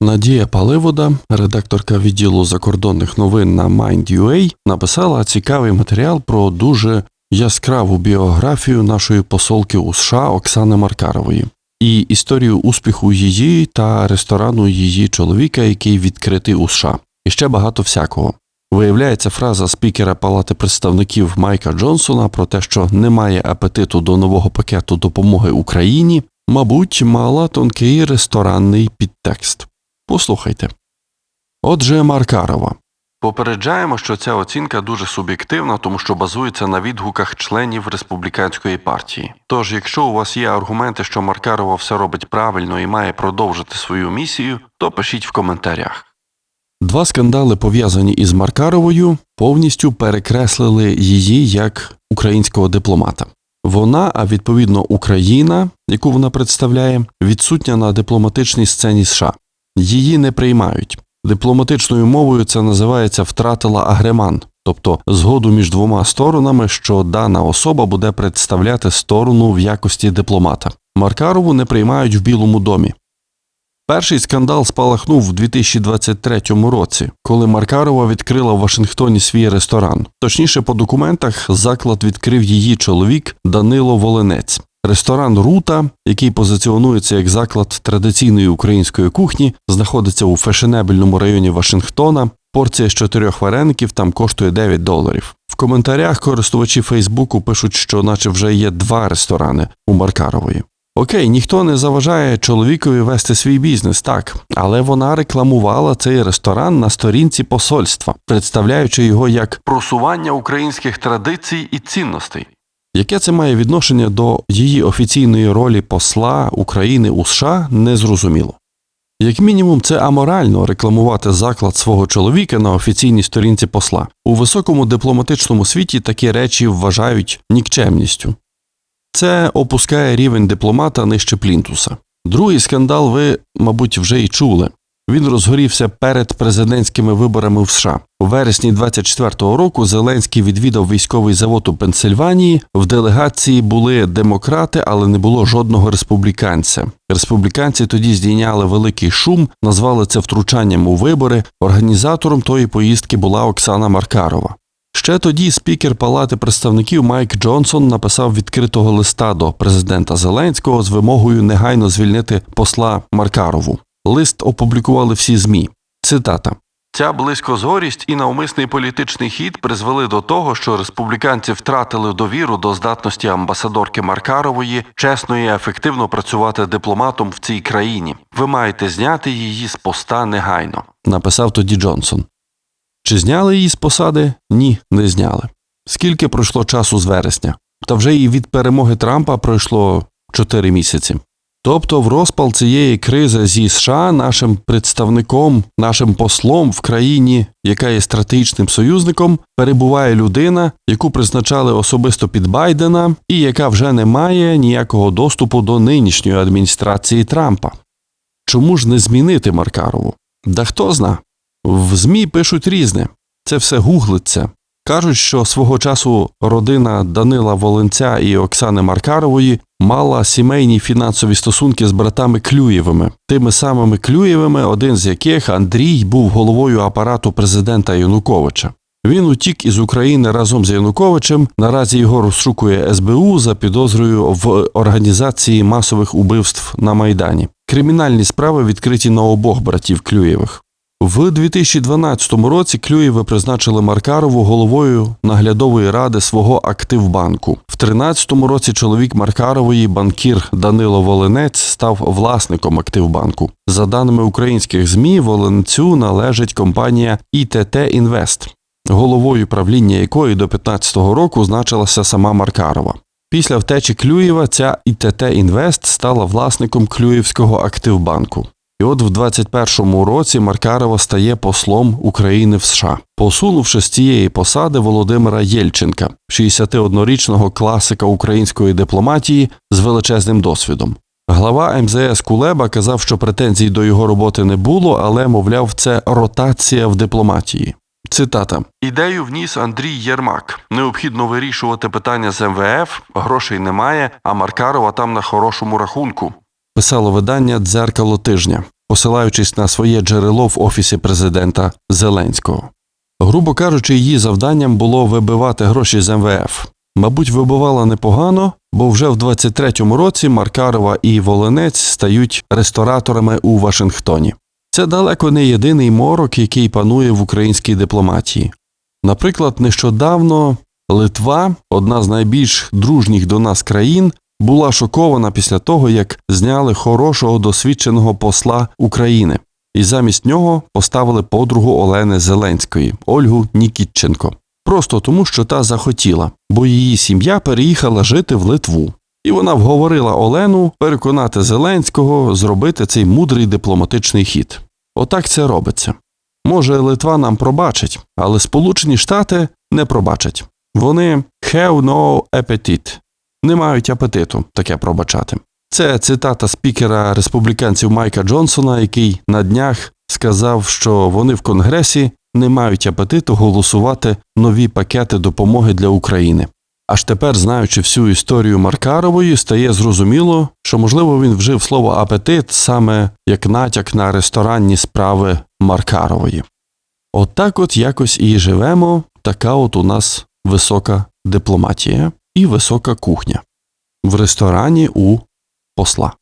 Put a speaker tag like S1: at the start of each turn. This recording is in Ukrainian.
S1: Надія Паливода, редакторка відділу закордонних новин на Mind.ua, написала цікавий матеріал про дуже яскраву біографію нашої посолки у США Оксани Маркарової і історію успіху її та ресторану її чоловіка, який відкритий у США, і ще багато всякого. Виявляється, фраза спікера Палати представників Майка Джонсона про те, що немає апетиту до нового пакету допомоги Україні, мабуть, мала тонкий ресторанний підтекст. Послухайте. Отже, Маркарова. Попереджаємо, що ця оцінка дуже суб'єктивна, тому що базується на відгуках членів республіканської партії. Тож, якщо у вас є аргументи, що Маркарова все робить правильно і має продовжити свою місію, то пишіть в коментарях. Два скандали, пов'язані із Маркаровою, повністю перекреслили її як українського дипломата. Вона, а відповідно Україна, яку вона представляє, відсутня на дипломатичній сцені США. Її не приймають. Дипломатичною мовою це називається втратила агреман, тобто згоду між двома сторонами, що дана особа буде представляти сторону в якості дипломата. Маркарову не приймають в Білому домі. Перший скандал спалахнув у 2023 році, коли Маркарова відкрила в Вашингтоні свій ресторан. Точніше, по документах заклад відкрив її чоловік Данило Волинець. Ресторан Рута, який позиціонується як заклад традиційної української кухні, знаходиться у фешенебельному районі Вашингтона. Порція з чотирьох вареників там коштує 9 доларів. В коментарях користувачі Фейсбуку пишуть, що наче вже є два ресторани у Маркарової. Окей, ніхто не заважає чоловікові вести свій бізнес, так, але вона рекламувала цей ресторан на сторінці посольства, представляючи його як просування українських традицій і цінностей. Яке це має відношення до її офіційної ролі посла України у США, незрозуміло. Як мінімум, це аморально рекламувати заклад свого чоловіка на офіційній сторінці посла. У високому дипломатичному світі такі речі вважають нікчемністю. Це опускає рівень дипломата нижче плінтуса. Другий скандал ви, мабуть, вже й чули. Він розгорівся перед президентськими виборами в США. У вересні 24-го року Зеленський відвідав військовий завод у Пенсильванії. В делегації були демократи, але не було жодного республіканця. Республіканці тоді здійняли великий шум, назвали це втручанням у вибори. Організатором тої поїздки була Оксана Маркарова. Ще тоді спікер Палати представників Майк Джонсон написав відкритого листа до президента Зеленського з вимогою негайно звільнити посла Маркарову. Лист опублікували всі ЗМІ. Цитата. Ця близькозорість і навмисний політичний хід призвели до того, що республіканці втратили довіру до здатності амбасадорки Маркарової чесно і ефективно працювати дипломатом в цій країні. Ви маєте зняти її з поста негайно, написав тоді Джонсон. Чи зняли її з посади? Ні, не зняли. Скільки пройшло часу з вересня? Та вже і від перемоги Трампа пройшло 4 місяці. Тобто, в розпал цієї кризи зі США нашим представником, нашим послом в країні, яка є стратегічним союзником, перебуває людина, яку призначали особисто під Байдена, і яка вже не має ніякого доступу до нинішньої адміністрації Трампа. Чому ж не змінити Маркарову? Да хто зна. В ЗМІ пишуть різне, це все гуглиться. Кажуть, що свого часу родина Данила Волинця і Оксани Маркарової мала сімейні фінансові стосунки з братами Клюєвими, тими самими Клюєвими, один з яких Андрій був головою апарату президента Януковича. Він утік із України разом з Януковичем. Наразі його розшукує СБУ за підозрою в організації масових убивств на Майдані. Кримінальні справи відкриті на обох братів Клюєвих. В 2012 році Клюєви призначили Маркарову головою наглядової ради свого Активбанку. В 2013 році чоловік Маркарової, банкір Данило Волинець, став власником Активбанку. За даними українських ЗМІ, Волинцю належить компанія ІТТ Інвест, головою правління якої до 2015 року значилася сама Маркарова. Після втечі Клюєва ця ІТТ Інвест стала власником Клюєвського Активбанку. І от в 21-му році Маркарова стає послом України в США, посунувши з цієї посади Володимира Єльченка, 61-річного класика української дипломатії з величезним досвідом. Глава МЗС Кулеба казав, що претензій до його роботи не було, але, мовляв, це ротація в дипломатії. Цитата: Ідею вніс Андрій Єрмак. Необхідно вирішувати питання з МВФ, грошей немає, а Маркарова там на хорошому рахунку. Писало видання Дзеркало тижня. посилаючись на своє джерело в офісі президента Зеленського. Грубо кажучи, її завданням було вибивати гроші з МВФ. Мабуть, вибивала непогано, бо вже в 23-му році Маркарова і Волинець стають рестораторами у Вашингтоні. Це далеко не єдиний морок, який панує в українській дипломатії. Наприклад, нещодавно Литва, одна з найбільш дружніх до нас країн, була шокована після того, як зняли хорошого досвідченого посла України, і замість нього поставили подругу Олени Зеленської Ольгу Нікітченко. Просто тому, що та захотіла, бо її сім'я переїхала жити в Литву. І вона вговорила Олену переконати Зеленського зробити цей мудрий дипломатичний хід. Отак це робиться. Може, Литва нам пробачить, але Сполучені Штати не пробачать. Вони have no appetite, не мають апетиту таке пробачати. Це цитата спікера республіканців Майка Джонсона, який на днях сказав, що вони в Конгресі не мають апетиту голосувати нові пакети допомоги для України. Аж тепер, знаючи всю історію Маркарової, стає зрозуміло, що можливо він вжив слово апетит саме як натяк на ресторанні справи Маркарової. Отак от якось і живемо, така от у нас висока дипломатія і висока кухня в ресторані у посла.